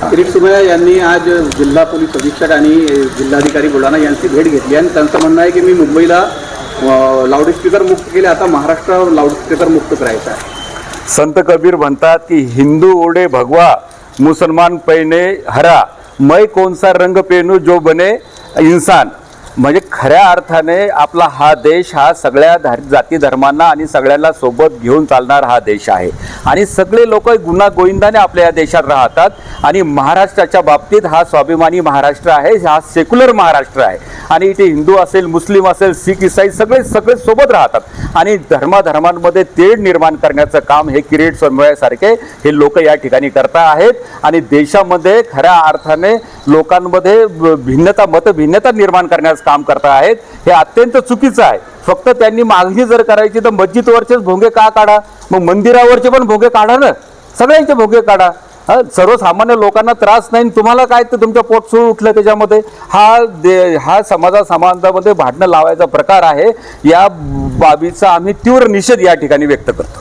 किरीट सुमया यांनी आज जिल्हा पोलीस अधीक्षक आणि जिल्हाधिकारी बुलढाणा यांची भेट घेतली आणि त्यांचं म्हणणं आहे की मी मुंबईला लाऊडस्पीकर मुक्त केले. आता महाराष्ट्र लाऊडस्पीकर मुक्त करायचं आहे. संत कबीर म्हणतात की हिंदू ओढे भगवा मुसलमान पैने हरा मै कोणसा रंग पेनू जो बने इन्सान. म्हणजे खऱ्या अर्थाने आपला हा देश हा सगळ्या धर जाती धर्मांना आणि सगळ्यांना सोबत घेऊन चालणार हा देश आहे. आणि सगळे लोक गुन्हा गोविंदाने आपल्या या देशात राहतात आणि महाराष्ट्राच्या बाबतीत हा स्वाभिमानी महाराष्ट्र आहे हा सेक्युलर महाराष्ट्र आहे. आणि इथे हिंदू असेल मुस्लिम असेल सिख इसाई सगळे सगळे सोबत राहतात. आणि धर्माधर्मांमध्ये तेढ निर्माण करण्याचं काम हे किरीट समन्वयासारखे हे लोक या ठिकाणी करता आहेत आणि देशामध्ये खऱ्या अर्थाने लोकांमध्ये ब- भिन्नता मतभिन्नता निर्माण करण्याचं काम करता आहेत. हे अत्यंत चुकीचं आहे. फक्त त्यांनी मागणी जर करायची तर मस्जिदवरचेच भोंगे का काढा? मग मंदिरावरचे पण भोंगे काढा ना. सगळ्यांचे भोगे काढा. सर्वसामान्य लोकांना त्रास नाही तुम्हाला काय तर तुमच्या पोट सुरू उठलं त्याच्यामध्ये? हा दे हा समाजा समाजामध्ये भांडणं लावायचा प्रकार आहे. या बाबीचा आम्ही तीव्र निषेध या ठिकाणी व्यक्त करतो.